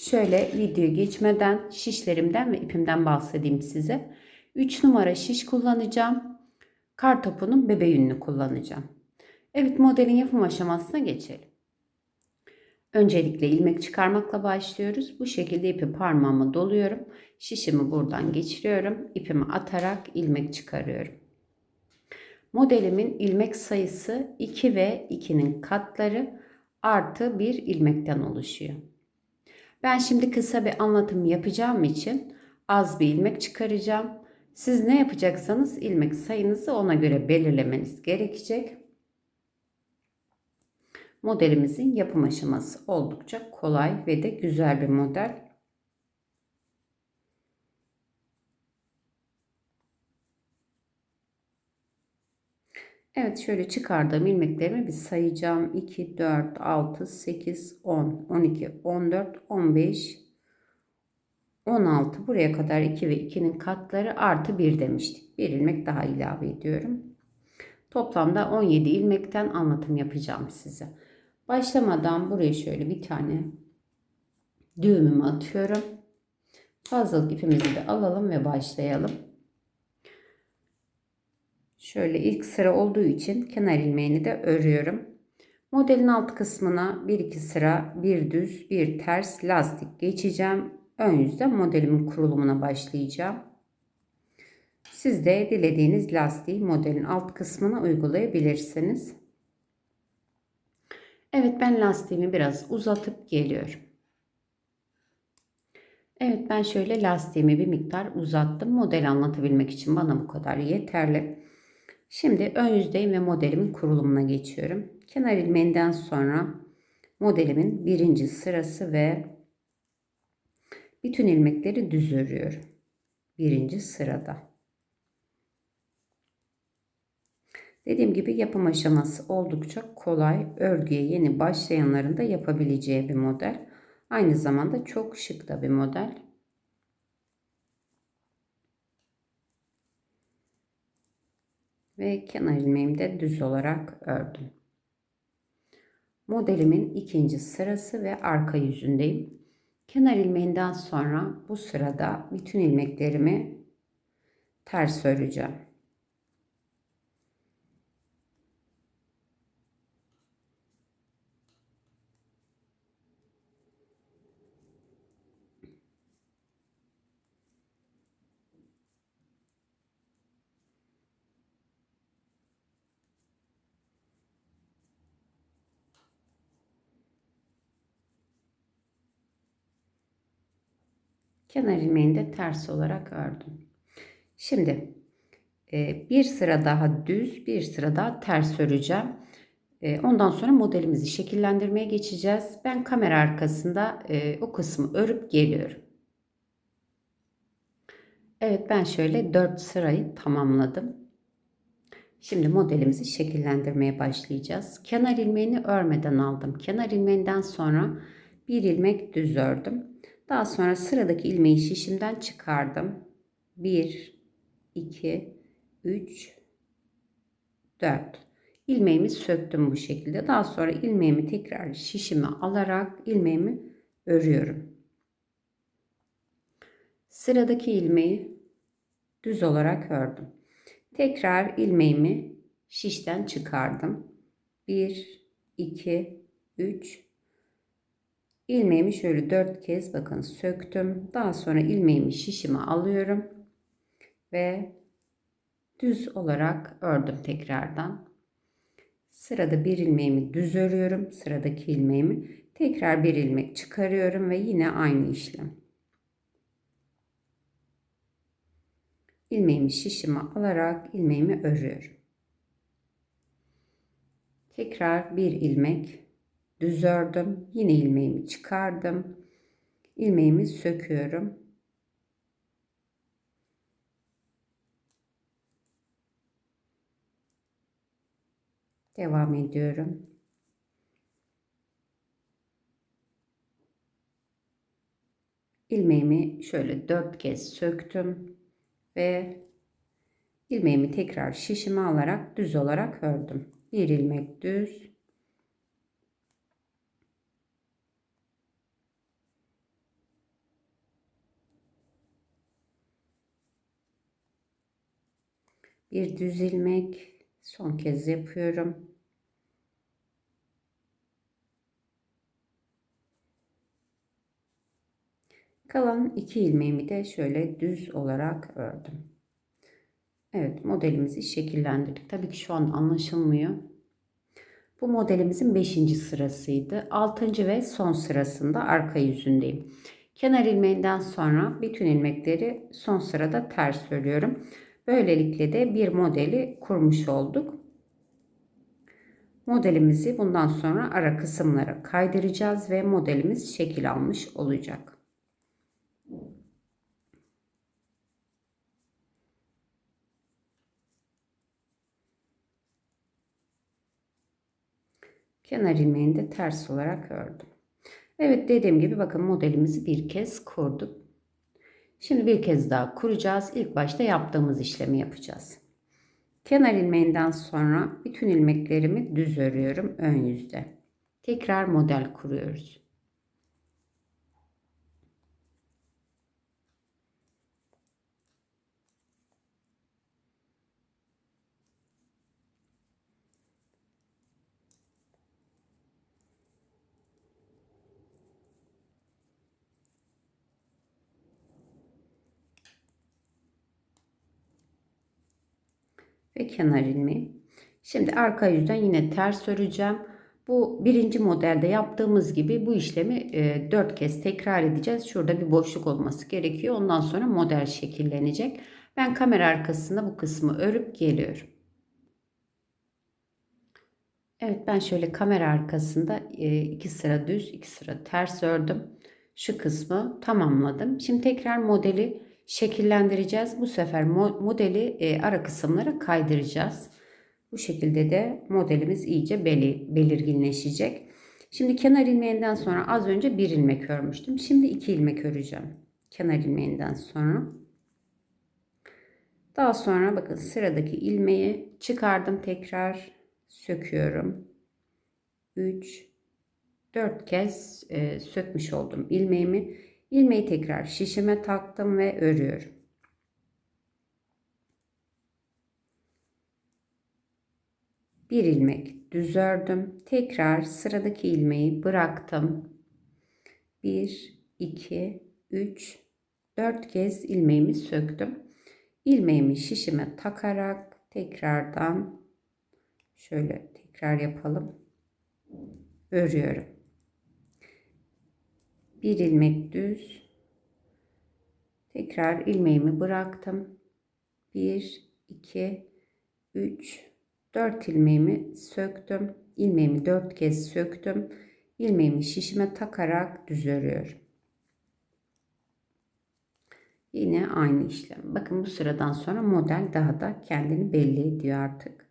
Şöyle video geçmeden şişlerimden ve ipimden bahsedeyim size. 3 numara şiş kullanacağım. Kar topunun bebe yününü kullanacağım. Evet modelin yapım aşamasına geçelim. Öncelikle ilmek çıkarmakla başlıyoruz. Bu şekilde ipi parmağıma doluyorum. Şişimi buradan geçiriyorum. İpimi atarak ilmek çıkarıyorum. Modelimin ilmek sayısı 2 ve 2'nin katları artı bir ilmekten oluşuyor. Ben şimdi kısa bir anlatım yapacağım için az bir ilmek çıkaracağım. Siz ne yapacaksanız ilmek sayınızı ona göre belirlemeniz gerekecek. Modelimizin yapım aşaması oldukça kolay ve de güzel bir model. Evet şöyle çıkardığım ilmeklerimi bir sayacağım. 2, 4, 6, 8, 10, 12, 14, 15, 16. Buraya kadar 2 ve 2'nin katları artı 1 demiştik. Bir ilmek daha ilave ediyorum. Toplamda 17 ilmekten anlatım yapacağım size. Başlamadan buraya şöyle bir tane düğümümü atıyorum. Fazlalık ipimizi de alalım ve başlayalım. Şöyle ilk sıra olduğu için kenar ilmeğini de örüyorum. Modelin alt kısmına bir iki sıra bir düz bir ters lastik geçeceğim. Ön yüzde modelimin kurulumuna başlayacağım. Siz de dilediğiniz lastiği modelin alt kısmına uygulayabilirsiniz. Evet ben lastiğimi biraz uzatıp geliyorum. Evet ben şöyle lastiğimi bir miktar uzattım. Model anlatabilmek için bana bu kadar yeterli. Şimdi ön yüzdeyim ve modelimin kurulumuna geçiyorum. Kenar ilmeğinden sonra modelimin birinci sırası ve bütün ilmekleri düz örüyorum. Birinci sırada. Dediğim gibi yapım aşaması oldukça kolay. Örgüye yeni başlayanların da yapabileceği bir model. Aynı zamanda çok şık da bir model. Ve kenar ilmeğimi de düz olarak ördüm. Modelimin ikinci sırası ve arka yüzündeyim. Kenar ilmeğinden sonra bu sırada bütün ilmeklerimi ters öreceğim. Kenar ilmeğini de ters olarak ördüm. Şimdi e, bir sıra daha düz bir sıra daha ters öreceğim. E, ondan sonra modelimizi şekillendirmeye geçeceğiz. Ben kamera arkasında e, o kısmı örüp geliyorum. Evet ben şöyle 4 sırayı tamamladım. Şimdi modelimizi şekillendirmeye başlayacağız. Kenar ilmeğini örmeden aldım. Kenar ilmeğinden sonra bir ilmek düz ördüm. Daha sonra sıradaki ilmeği şişimden çıkardım. 1, 2, 3, 4. İlmeğimi söktüm bu şekilde. Daha sonra ilmeğimi tekrar şişime alarak ilmeğimi örüyorum. Sıradaki ilmeği düz olarak ördüm. Tekrar ilmeğimi şişten çıkardım. 1, 2, 3, ilmeğimi şöyle dört kez bakın söktüm. Daha sonra ilmeğimi şişime alıyorum ve düz olarak ördüm tekrardan. Sırada bir ilmeğimi düz örüyorum. Sıradaki ilmeğimi tekrar bir ilmek çıkarıyorum ve yine aynı işlem. ilmeğimi şişime alarak ilmeğimi örüyorum. Tekrar bir ilmek düz ördüm. Yine ilmeğimi çıkardım. ilmeğimi söküyorum. Devam ediyorum. ilmeğimi şöyle dört kez söktüm ve ilmeğimi tekrar şişime alarak düz olarak ördüm. Bir ilmek düz. Bir düz ilmek son kez yapıyorum. Kalan iki ilmeğimi de şöyle düz olarak ördüm. Evet modelimizi şekillendirdik. Tabii ki şu an anlaşılmıyor. Bu modelimizin 5. sırasıydı. 6. ve son sırasında arka yüzündeyim. Kenar ilmeğinden sonra bütün ilmekleri son sırada ters örüyorum. Böylelikle de bir modeli kurmuş olduk. Modelimizi bundan sonra ara kısımlara kaydıracağız ve modelimiz şekil almış olacak. Kenar ilmeğini de ters olarak ördüm. Evet dediğim gibi bakın modelimizi bir kez kurduk. Şimdi bir kez daha kuracağız. İlk başta yaptığımız işlemi yapacağız. Kenar ilmeğinden sonra bütün ilmeklerimi düz örüyorum ön yüzde. Tekrar model kuruyoruz. Ve kenar ilmeği. Şimdi arka yüzden yine ters öreceğim. Bu birinci modelde yaptığımız gibi bu işlemi e, 4 kez tekrar edeceğiz. Şurada bir boşluk olması gerekiyor. Ondan sonra model şekillenecek. Ben kamera arkasında bu kısmı örüp geliyorum. Evet ben şöyle kamera arkasında e, iki sıra düz iki sıra ters ördüm. Şu kısmı tamamladım. Şimdi tekrar modeli şekillendireceğiz. Bu sefer modeli e, ara kısımlara kaydıracağız. Bu şekilde de modelimiz iyice belirginleşecek. Şimdi kenar ilmeğinden sonra az önce bir ilmek örmüştüm. Şimdi iki ilmek öreceğim. Kenar ilmeğinden sonra. Daha sonra bakın sıradaki ilmeği çıkardım tekrar söküyorum. 3 4 kez e, sökmüş oldum ilmeğimi. İlmeği tekrar şişime taktım ve örüyorum. Bir ilmek düz ördüm. Tekrar sıradaki ilmeği bıraktım. 1 2 3 4 kez ilmeğimi söktüm. İlmeğimi şişime takarak tekrardan şöyle tekrar yapalım. Örüyorum bir ilmek düz. Tekrar ilmeğimi bıraktım. 1 2 3 4 ilmeğimi söktüm. İlmeğimi 4 kez söktüm. İlmeğimi şişime takarak düz örüyorum. Yine aynı işlem. Bakın bu sıradan sonra model daha da kendini belli ediyor artık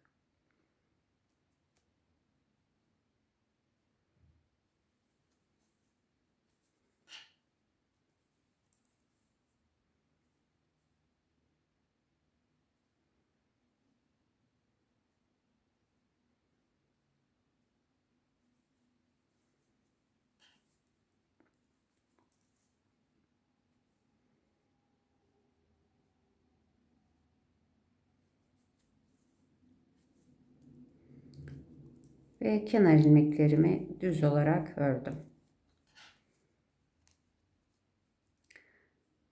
ve kenar ilmeklerimi düz olarak ördüm.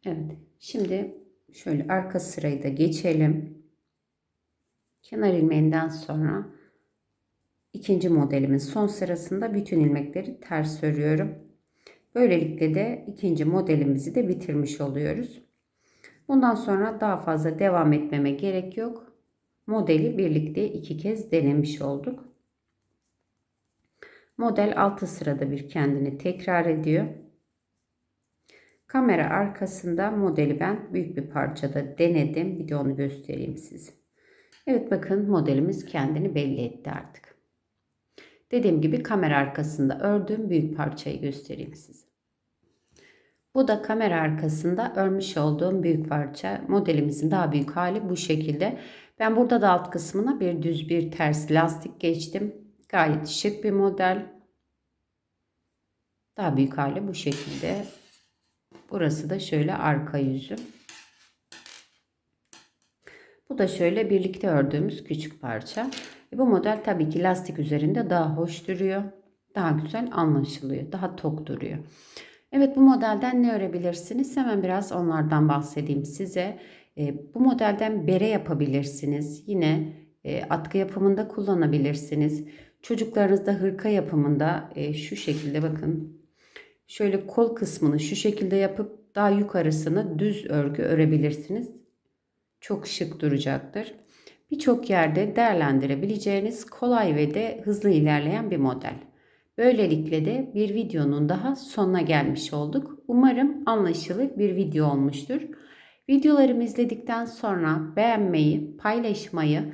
Evet. Şimdi şöyle arka sırayı da geçelim. Kenar ilmeğinden sonra ikinci modelimin son sırasında bütün ilmekleri ters örüyorum. Böylelikle de ikinci modelimizi de bitirmiş oluyoruz. Bundan sonra daha fazla devam etmeme gerek yok. Modeli birlikte iki kez denemiş olduk. Model 6 sırada bir kendini tekrar ediyor. Kamera arkasında modeli ben büyük bir parçada denedim. Bir de onu göstereyim size. Evet bakın modelimiz kendini belli etti artık. Dediğim gibi kamera arkasında ördüğüm büyük parçayı göstereyim size. Bu da kamera arkasında örmüş olduğum büyük parça. Modelimizin daha büyük hali bu şekilde. Ben burada da alt kısmına bir düz bir ters lastik geçtim. Gayet şık bir model. Daha büyük hali bu şekilde. Burası da şöyle arka yüzü. Bu da şöyle birlikte ördüğümüz küçük parça. E, bu model tabii ki lastik üzerinde daha hoş duruyor. Daha güzel anlaşılıyor. Daha tok duruyor. Evet bu modelden ne örebilirsiniz? Hemen biraz onlardan bahsedeyim size. E, bu modelden bere yapabilirsiniz. Yine e, atkı yapımında kullanabilirsiniz. Çocuklarınızda hırka yapımında e, şu şekilde bakın. Şöyle kol kısmını şu şekilde yapıp daha yukarısını düz örgü örebilirsiniz. Çok şık duracaktır. Birçok yerde değerlendirebileceğiniz kolay ve de hızlı ilerleyen bir model. Böylelikle de bir videonun daha sonuna gelmiş olduk. Umarım anlaşılır bir video olmuştur. Videolarımı izledikten sonra beğenmeyi, paylaşmayı,